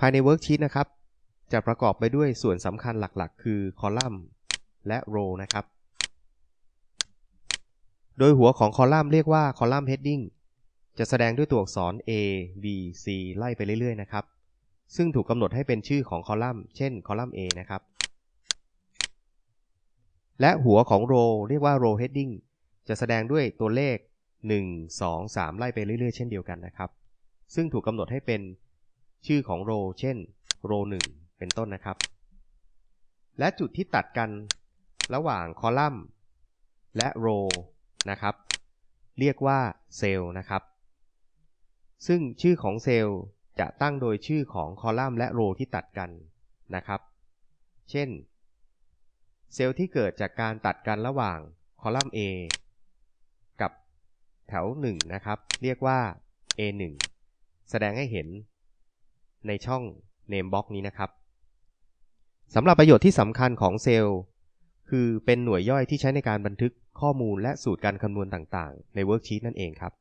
ภายในเวิร์กชีตนะครับ จะประกอบไปด้วยส่วนสำคัญหลักๆ คือคอลัมน์และโรนะครับ โดยหัวของคอลัมน์เรียกว่าคอลัมน์ heading จะแสดงด้วยตัวอักษร A B C ไล่ไปเรื่อย ๆ นะครับ ซึ่งถูกกำหนดให้เป็นชื่อของคอลัมน์ เช่น คอลัมน์ A นะครับ และหัวของ row เรียกว่า row heading จะแสดงด้วยตัวเลข 1 2 3 ไล่ไปเรื่อย ๆ เช่นเดียวกันนะครับ ซึ่งถูกกำหนดให้เป็น ชื่อของ row เช่น row 1เป็นต้นนะครับ และจุดที่ตัดกันระหว่างคอลัมน์ และ row นะครับ เรียกว่าเซลล์นะครับ ซึ่งชื่อของเซลล์จะตั้งโดยชื่อของคอลัมน์และโรที่ตัดกันนะครับ เช่น เซลล์ที่เกิดจากการตัดกันระหว่างคอลัมน์ A กับแถว 1 นะครับ เรียกว่า A1 แสดงให้เห็น ในช่อง name box นี้นะครับสำหรับประโยชน์ที่สำคัญของเซลล์ คือเป็นหน่วยย่อยที่ใช้ในการบันทึกข้อมูลและสูตรการคำนวณต่างๆ ในเวิร์กชีตนั่นเองครับ